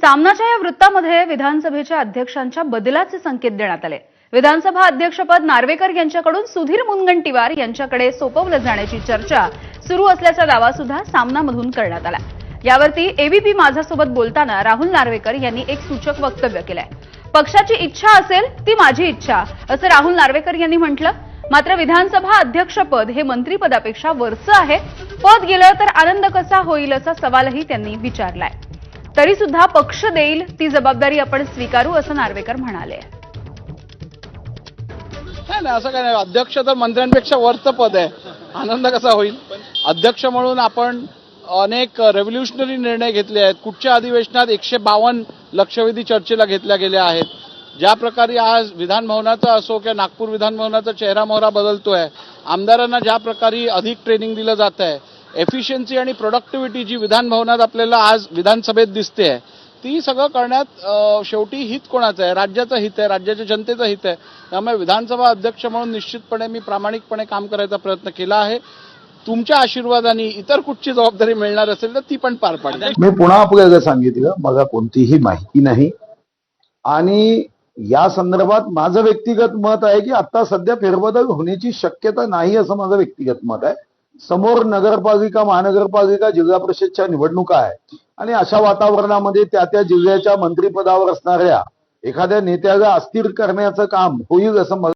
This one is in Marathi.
सामनाच्या या वृत्तामध्ये विधानसभेच्या अध्यक्षांच्या बदलाचे संकेत देण्यात आले. विधानसभा अध्यक्षपद नार्वेकर यांच्याकडून सुधीर मुनगंटीवार यांच्याकडे सोपवलं जाण्याची चर्चा सुरू असल्याचा दावा सुद्धा सामनामधून करण्यात आला. यावरती एबीपी माझ्यासोबत बोलताना राहुल नार्वेकर यांनी एक सूचक वक्तव्य केलंय. पक्षाची इच्छा असेल ती माझी इच्छा असं राहुल नार्वेकर यांनी म्हटलं. मात्र विधानसभा अध्यक्षपद हे मंत्रीपदापेक्षा वरचं आहे. पद गेलं तर आनंद कसा होईल असा सवालही त्यांनी विचारलाय. तरी सुद्धा पक्ष देईल ती जबाबदारी आपण स्वीकारू असं नार्वेकर म्हणाले. नाही नाही असं काय नाही. अध्यक्ष तर मंत्र्यांपेक्षा वरचं पद आहे. आनंद कसा होईल? अध्यक्ष म्हणून आपण अनेक रेव्होल्युशनरी निर्णय घेतले आहेत. कुठच्या अधिवेशनात एकशे बावन्न लक्षवेधी चर्चेला घेतल्या गेल्या आहेत? ज्या प्रकारे आज विधानभवनाचा असो किंवा नागपूर विधानभवनाचा चेहरा मोहरा बदलतोय आमदारांना ज्या प्रकारे अधिक ट्रेनिंग दिलं जात आहे एफिशियन्सी आणि प्रोडक्टिव्हिटी जी विधान भवनात आपल्याला आज विधानसभेत दिसते आहे ती सगळं करण्यात शेवटी हित कोणाचं आहे? राज्याचं हित आहे राज्याच्या जनतेचं हित आहे. त्यामुळे विधानसभा अध्यक्ष म्हणून निश्चितपणे मी प्रामाणिकपणे काम करायचा प्रयत्न केला आहे. तुमच्या आशीर्वादाने इतर कुठची जबाबदारी मिळणार असेल तर ती पण पार पाडेल. मी पुन्हा आपल्याला सांगितलं मला कोणतीही माहिती नाही. आणि या संदर्भात माझं व्यक्तिगत मत आहे की आता सध्या फेरबदल होण्याची शक्यता नाही असं माझं व्यक्तिगत मत आहे. समोर नगरपालिका महानगरपालिका जिल्हा परिषदच्या निवडणुका आहे आणि अशा वातावरणामध्ये त्या त्या जिल्ह्याच्या मंत्रिपदावर असणाऱ्या एखाद्या नेत्याला अस्थिर करण्याचं काम होईल असं मला